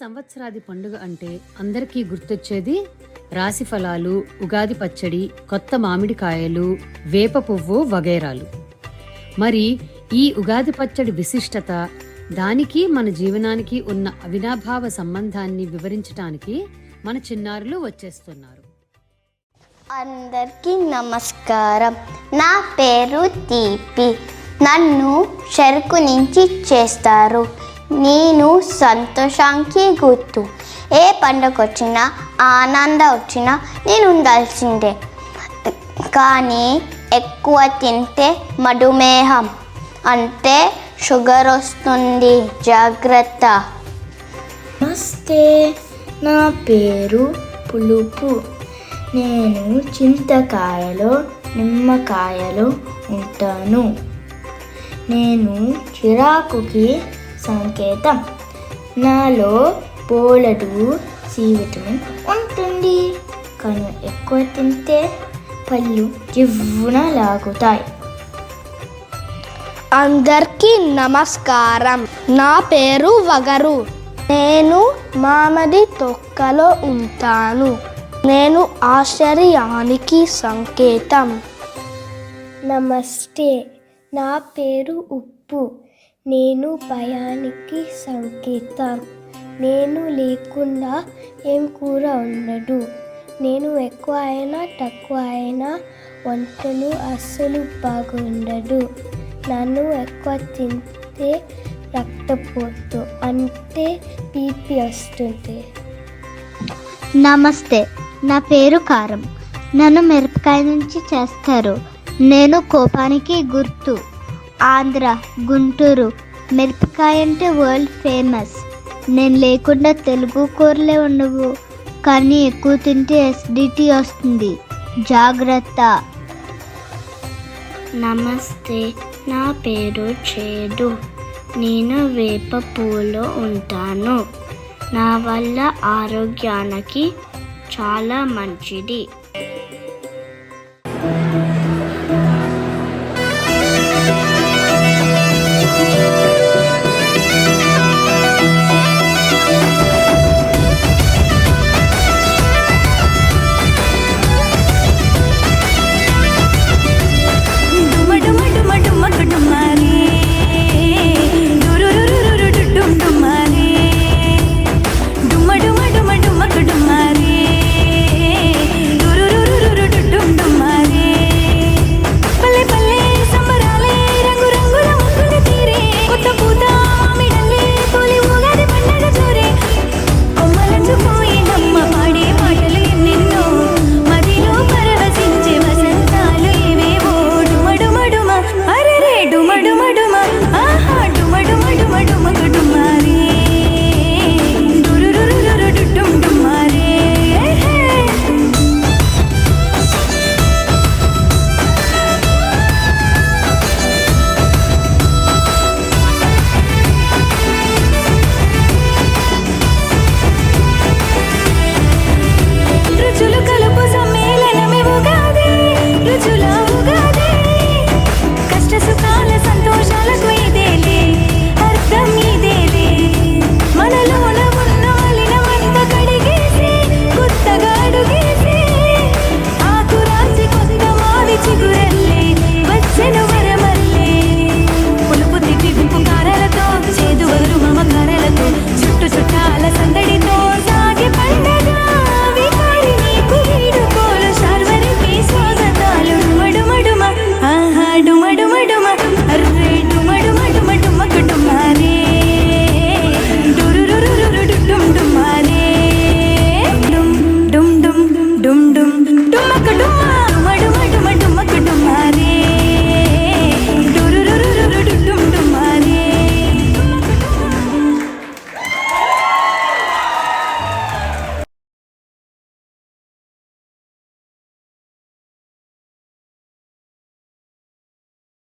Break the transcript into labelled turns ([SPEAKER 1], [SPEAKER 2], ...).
[SPEAKER 1] సంవత్సరాది పండుగ అంటే అందరికీ గుర్తొచ్చేది రాశి ఫలాలు ఉగాది పచ్చడి కొత్త మామిడికాయలు వేప పువ్వు వగైరాలు. మరి ఈ ఉగాది పచ్చడి విశిష్టత దానికి మన జీవనానికి ఉన్న అవినాభావ సంబంధాన్ని వివరించటానికి మన చిన్నారులు వచ్చేస్తున్నారు.
[SPEAKER 2] అందరికీ నమస్కారం. నా పేరు తీపి. నన్ను చెరుకు నుంచి చేస్తారు. నేను సంతోషానికి గుర్తు. ఏ పండుగ వచ్చినా ఆనందం వచ్చినా నేను ఉండాల్సిందే. కానీ ఎక్కువ తింటే మధుమేహం అంటే షుగర్ వస్తుంది జాగ్రత్త.
[SPEAKER 3] నమస్తే నా పేరు పులుపు. నేను చింతకాయలో నిమ్మకాయలో ఉంటాను. నేను చిరాకుకి సంకేతం. నాలో పోలడు సి విటమిన్ ఉంటుంది. కానీ ఎక్కువ తింటే పళ్ళు జివ్వున లాగుతాయి.
[SPEAKER 2] అందరికీ నమస్కారం. నా పేరు వగరు. నేను మామది తొక్కలో ఉంటాను. నేను ఆశ్చర్యానికి సంకేతం.
[SPEAKER 4] నమస్తే నా పేరు ఉప్పు. నేను భయానికి సంకేతం. నేను లేకుండా ఏం కూర ఉండదు. నేను ఎక్కువ అయినా తక్కువ అయినా వంటలు అస్సలు బాగుండదు. నన్ను ఎక్కువ తింటే రక్తపోతు అంటే బీపీ వస్తుంది.
[SPEAKER 5] నమస్తే నా పేరు కారం. నన్ను మిరపకాయ నుంచి చేస్తారు. నేను కోపానికి గుర్తు. ఆంధ్ర గుంటూరు. మిరపకాయ అంటే వరల్డ్ ఫేమస్. నేను లేకుండా తెలుగు కూరలే ఉండవు కానీ ఎక్కువ తింటే ఎసిడిటీ వస్తుంది. జాగ్రత్త.
[SPEAKER 3] నమస్తే నా పేరు చేదు. నేను వేప పూలో ఉంటాను. నా వల్ల ఆరోగ్యానికి చాలా మంచిది.